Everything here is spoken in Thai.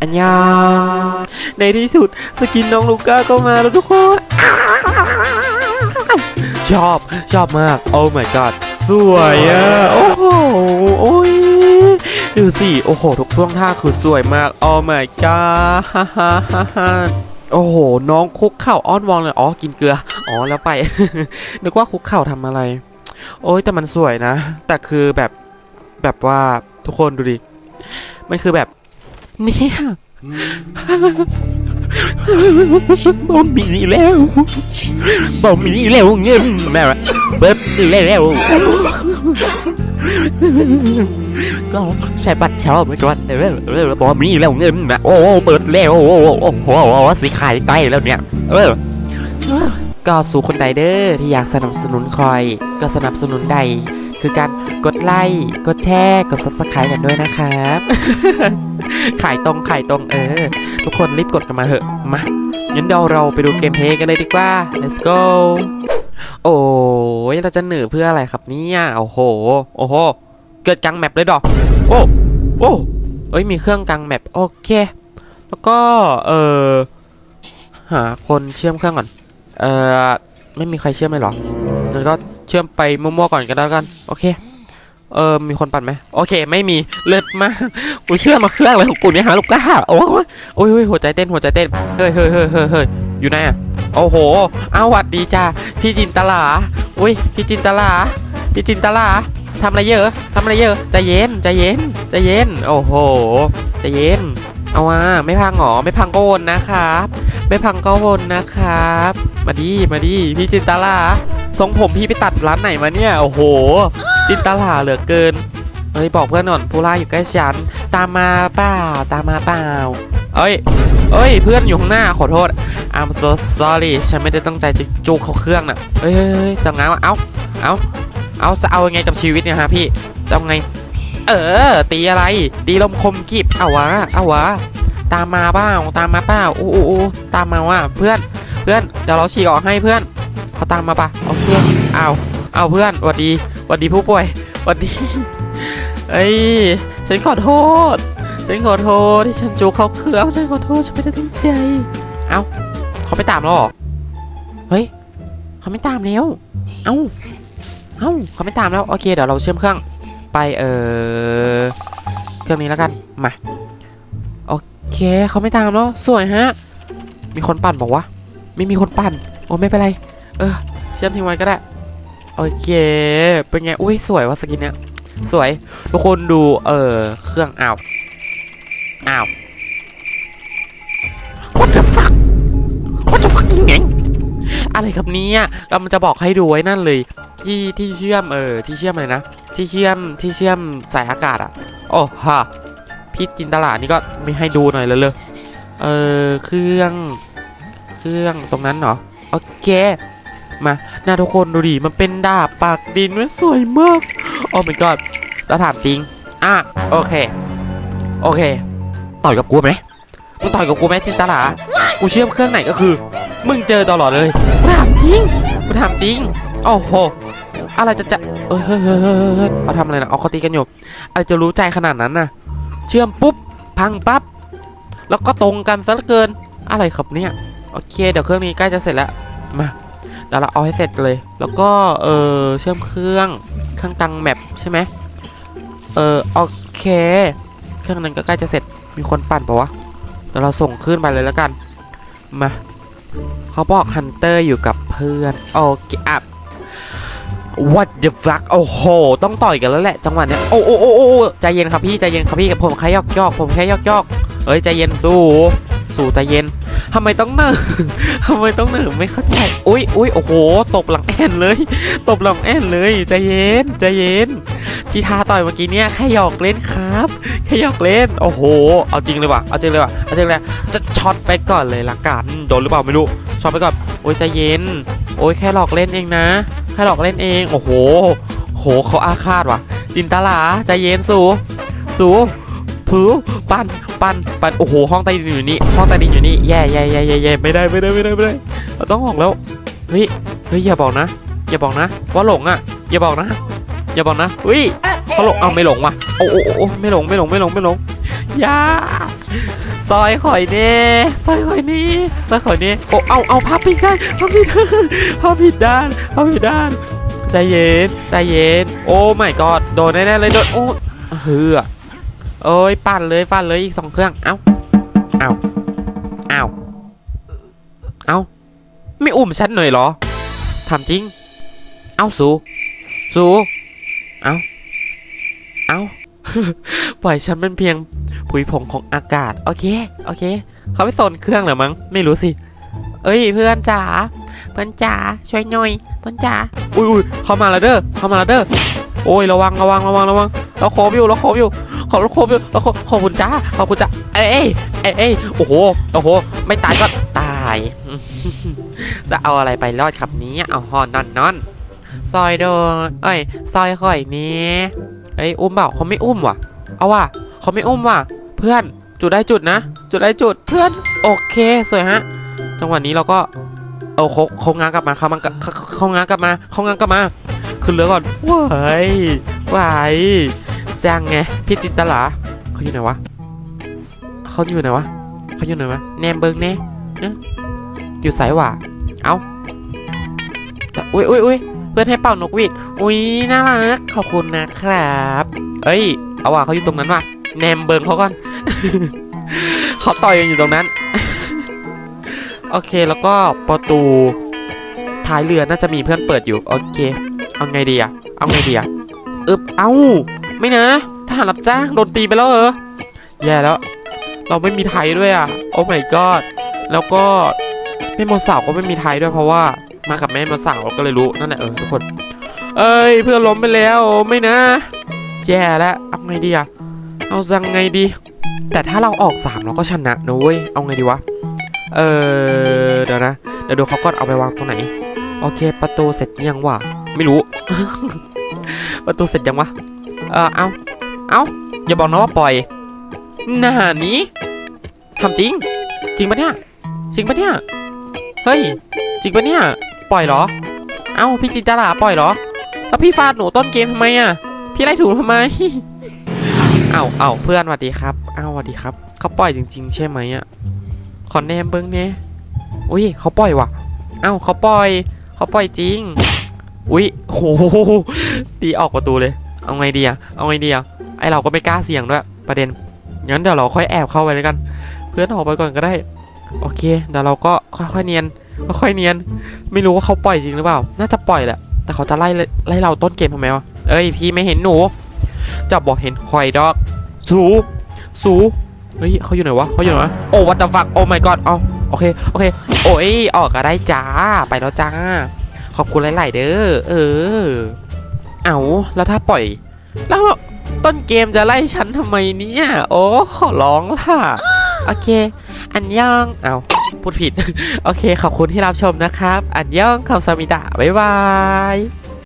อันยองในที่สุดสกินน้องลูก้าก็มาแล้วทุกคน ชอบชอบมาก โอ้ my god สวยอะ โอ้โหโอ้ยดูสิโอ้โห ทุกท่วงท่าคือสวยมาก โอ้ my god ฮ่าฮ่าฮ่าโอ้โห น้องคุกเข่าอ้อนวอนเลย อ๋อ กินเกลือ อ๋อ แล้วไป นึกว่าคุกเข่าทำอะไร โอ้ย แต่มันสวยนะ แต่คือแบบ แบบว่าทุกคนดูดิ มันคือแบบ เนี่ยบ่มีแล้วบ่มีแล้วเงินแบบเบิดแล้วก็ใช้บัตรเช่าไปก่อนเออบ่มีแล้วเงินนะโอ้เปิดแล้วโอ้โหสิขายใกล้แล้วเนี่ย เออก็สู่คนใดเด้อที่อยากสนับสนุนคอย ก็สนับสนุนใด คือการกดไลค์กดแชร์กด subscribe กันด้วยนะครับ ขายตรงขายตรงเออ ทุกคนรีบกดกันมาเถอะ มางั้นเดี๋ยวเราไปดูเกมเพลย์กันเลยดีกว่า let's go โอ้ยเราจะเหนือเพื่ออะไรครับเนี่ยโอ้โหโอ้โหเกิดกลางแมปเลยดอก โอ้โอ้เอ้ยมีเครื่องกลางแมปโอเค แล้วก็เออหาคนเชื่อมเครื่องก่อน เออไม่มีใครเชื่อมเลยหรอแล้วก็ เชื่อมไปมั่วๆก่อนก็แล้วกัน โอเค เออมีคนปั่นไหมโอเค ไม่มีเลิศมากกูเชื่อมาเครื่องเลยของกูเนี่ยหาลูกก้าโอ้ยโอ้ยโอ้ยหัวใจเต้นหัวใจเต้นเฮ้ยเฮ้ยเฮ้ยเฮ้ยเฮ้ยอยู่ไหนอะโอ้โหเอาหวัดดีจ้าพี่จินตลาอุ้ยพี่จินตลาพี่จินตลาทำอะไรเยอะทำอะไรเยอะใจเย็นใจเย็นใจเย็น โอ้โหใจเย็น เอาว่าไม่พังหรอไม่พังก็วนนะครับ ไม่พังก็วนนะครับ มาดีมาดีพี่จินตลา ทรงผมพี่ไปตัดร้านไหนมาเนี่ย โอ้โห จินตลาเหลือเกิน เฮ้ย บอกเพื่อนหน่อยผู้ล่าอยู่ใกล้ฉัน ตามมาเปล่า ตามมาเปล่า เอ้ย เอ้ย เพื่อนอยู่ข้างหน้า ขอโทษ I'm so sorry ฉันไม่ได้ตั้งใจจะจูเขาเครื่องน่ะเฮ้ยเฮ้ยเฮ้ยจะง้างวะเอ้า เอ้า เอาจะเอายังไงกับชีวิตเนี่ยฮะพี่ จะเอาไง เออ ตีอะไร ตีลมคมกิบเอาวะเอาวะ ตามมาเปล่า ตามมาเปล่าโอ้โอ้โอ้ตามมาว่ะ เพื่อน เพื่อน เดี๋ยวเราฉีกออกให้เพื่อน เขาตามมาปะโอเคเอาเอาเพื่อนวัดดีวัดดีผู้ป่วยวัดดีเอ้ยฉันขอโทษ ฉันขอโทษที่ฉันจูเขาเครื่องฉันขอโทษฉันไม่ได้ตั้งใจ เอาเขาไม่ตามแล้วเหรอเฮ้ยเขาไม่ตามแล้วเอาเอาเขาไม่ตามแล้วโอเคเดี๋ยวเราเชื่อมเครื่องไปเออเครื่องนี้แล้วกันมาโอเคเขาไม่ตามแล้วสวยฮะมีคนปั่นบอกว่าไม่มีคนปั่นโอ้ไม่เป็นไร เออ เชื่อมทิ้งไว้ก็ได้ โอเค เป็นไง อุ้ย สวยว่ะสกินเนี้ย สวย ทุกคนดู เออ เครื่องอ้าว อ้าว What the fuck What the fucking ไงอะไรครับเนี้กำลังจะบอกให้ดูไว้นั่นเลย ที่ที่เชื่อมเออ ที่เชื่อมเลยนะ ที่เชื่อมที่เชื่อมสายอากาศอะ โอ้ฮะพี่จินตลาดนี่ก็ไม่ให้ดูหน่อยเลยเลยเออเครื่อง เครื่องตรงนั้นเหรอ โอเค มาหน้าทุกคนดูดิมันเป็นดาบปากดินมันสวยมากโอ้ my god แล้วถามจริงอะโอเค โอเค ต่อยกับกูไหมมึงต่อยกับกูไหมจินตลากูเชื่อมเครื่องไหนก็คือ มึงเจอตลอดเลยกูถามจริงกูถามจริงโอ้โหอะไรจะจะเอ้ยเฮ้ยเฮ้ยเฮ้ยเฮ้ยเฮ้ยเขาทำอะไรนะเอาเขาตีกันอยู่อะไรจะรู้ใจขนาดนั้นน่ะ เชื่อมปุ๊บพังปั๊บแล้วก็ตรงกันซะเหลือเกินอะไรครับเนี่ยโอเค เดี๋ยวเครื่องนี้ใกล้จะเสร็จแล้วมา เดี๋ยวเราเอาให้เสร็จเลย แล้วก็เออเชื่อมเครื่องเครื่องตังแมปใช่ไหมเออโอเค เครื่องนั้นก็ใกล้จะเสร็จมีคนปั่นปะวะเดี๋ยวเราส่งขึ้นไปเลยแล้วกันมาเขาบอกฮันเตอร์อยู่กับเพื่อนโอเคอะ What the fuck โอ้โห ต้องต่อยกันแล้วแหละจังหวะเนี้ย โอ้โอ้โอ้โอ้ใจเย็นครับพี่ ใจเย็นครับพี่ ผมแค่ยอกยอกผมแค่ยอกยอกเอ้ย ใจเย็นสู้ สู้ใจเย็นทำไมต้องเนิร์ทำไมต้องเนิร์ไม่เข้าใจอุ้ยอุ้ยโอ้โหตบหลังแอนเลย ตบหลังแอนเลยใจเย็นใจเย็นที่ท้าต่อยเมื่อกี้เนี่ยแค่หยอกเล่นครับแค่หยอกเล่นโอ้โห เอาจริงเลยว่ะเอาจริงเลยว่ะเอาจริงเลยจะช็อตไปก่อนเลยละกันโดนหรือเปล่าไม่รู้ช็อตไปก่อนโอ้ยใจเย็น โอ้ยแค่หลอกเล่นเองนะแค่หลอกเล่นเองโอ้โหโหเขาอาฆาตว่ะจินตลาใจเย็นสูสู ผือปันปันปันโอ้โหห้องใต้ดินอยู่นี่ห้องใต้ดินอยู่นี่แย่แย่แย่แย่แย่ไม่ได้ไม่ได้ไม่ได้ไม่ได้เราต้องออกแล้วเฮ้ยเฮ้ยอย่าบอกนะ อย่าบอกนะ ว่าหลงอะ อย่าบอกนะ อย่าบอกนะเฮ้ยเขาหลงเอาไม่หลงว่ะโอ้โอ้โอ้โอ้ไม่หลงไม่หลงไม่หลงไม่หลงอย่าซอยข่อยเน่ซอยข่อยนี่ซอยข่อยนี่โอ้เอาเอาพับผิดด้านพับผิดด้านพับผิดด้านพับผิดด้านใจเย็นใจเย็น โอ้ไม่กอดโดนแน่ๆเลยโดนโอ้เฮือ โอ้ยปั่นเลยปั่นเลยอีกสองเครื่อง เอ้า เอ้า เอ้า เอ้า ไม่อุ้มฉันหน่อยเหรอทำจริง เอ้า สู สู เอ้า เอ้า ปล่อยฉันเป็นเพียงผุยผงของอากาศ โอเค โอเค เขาไปโซนเครื่องหรือมั้ง ไม่รู้สิ เอ้ยเพื่อนจ๋า เพื่อนจ๋า ช่วยหน่อย เพื่อนจ๋า อุ้ยอุ้ยเข้ามาแล้วเด้อ เข้ามาแล้วเด้อ โอ้ยระวังระวังระวังระวังเราโคบอยู่เราโคบอยู่ ขอเราโคบอยู่เราโคบขอบคุณจ้าขอบคุณจ้าเอ้ยเอ้ยโอ้โหโอ้โห ไม่ตายก็ตาย จะเอาอะไรไปรอดครับนี้เอาหอนนอนนอนซอยโดนเอ้ยซอยข่อยนี้เอ้ยอุ้มเปล่าเขาไม่อุ้มว่ะ เอาว่ะเขาไม่อุ้มว่ะ เพื่อนจุดได้จุดนะ จุดได้จุดเพื่อนโอเคสวยฮะ จังหวะนี้เราก็เอาเขาเขางากลับมาเขามันเขาเขางานกลับมาเขางากลับมา ขึ้นเรือก่อนว้ายว้าย จังไงพี่จินตลาเขาอยู่ไหนวะเขาอยู่ไหนวะเขาอยู่ไหนวะแนมเบิงแน่เนะอยู่สายหว่าเอาอุ้ยอุ้ยอุ้ยเพื่อนให้เป่านกหวีดอุ้ยน่ารักขอบคุณนะครับ เอ้ยเอาว่ะเขาอยู่ตรงนั้นว่ะแนมเบิงเขาก่อนเขาต่อยอยู่ตรงนั้น โอเคแล้วก็ประตูท้ายเรือน่าจะมีเพื่อนเปิดอยู่ โอเค เอาไงดีอะเอาไงดีอะอึบเอ้า ไม่นะทหารรับจ้างโดนตีไปแล้วเหรอ แย่แล้ว เราไม่มีไทยด้วยอะโอ้ my god แล้วก็แม่มสาวก็ไม่มีไทยด้วยเพราะว่ามากับแม่มสาวก็เลยรู้นั่นแหละเออทุกคน เอ้ยเพื่อนล้มไปแล้วไม่นะ แย่แล้วเอาไงดีอะเอาจังไงดี แต่ถ้าเราออกสามเราก็ชนะนะเว้ยเอาไงดีวะ เออเดี๋ยวนะเดี๋ยวดูเขาก่อนเอาไปวางตรงไหน โอเค ประตูเสร็จยังวะไม่รู้ ประตูเสร็จยังวะ เออเอาเอาอย่าบอกนะว่าปล่อยหน้านี้ทำจริง จริงปะเนี่ยจริงปะเนี่ยเฮ้ยจริงปะเนี่ยปล่อยเหรอ เอ้าพี่จินตลาปล่อยเหรอ แล้วพี่ฟาดหนูต้นเกมทำไมอะ พี่ไล่ถูทำไม เอ้าเอ้าเพื่อนสวัสดีครับ เอ้าสวัสดีครับ เขาปล่อยจริง ๆ ใช่ไหมอะ ขอแนมเบิ้งเนี่ยอุ้ยเขาปล่อยว่ะ เอ้าเขาปล่อย เขาปล่อยจริง อุ้ยโหตีออกประตูเลย เอาไงดีอะเอาไงดีอะไอเราก็ไม่กล้าเสี่ยงด้วย ประเด็น งั้นเดี๋ยวเราค่อยแอบเข้าไปเลยกัน เพื่อนออกไปก่อนก็ได้ โอเค เดี๋ยวเราก็ค่อยๆเนียน ค่อยๆเนียน ไม่รู้ว่าเขาปล่อยจริงหรือเปล่า น่าจะปล่อยแหละ แต่เขาจะไล่ไล่เราต้นเกมทำไมวะ เอ้ยพี่ไม่เห็นหนูจะบอกเห็นหอยดอก สู สูเฮ้ยเขาอยู่ไหนวะเขาอยู่ไหนวะ โอ้วัตฟักโอ้ my god เอาโอเค โอเค โอ้ย ออกก็ได้จ้า ไปแล้วจ้า ขอบคุณหลาย ๆ เด้อ เออ เอาแล้วถ้าปล่อย แล้วต้นเกมจะไล่ฉันทำไมเนี่ย โอ้ขอร้องล่ะ โอเค อันยอง เอาพูดผิด โอเค ขอบคุณที่รับชมนะครับ อันยองคำสมิดะบ๊ายบาย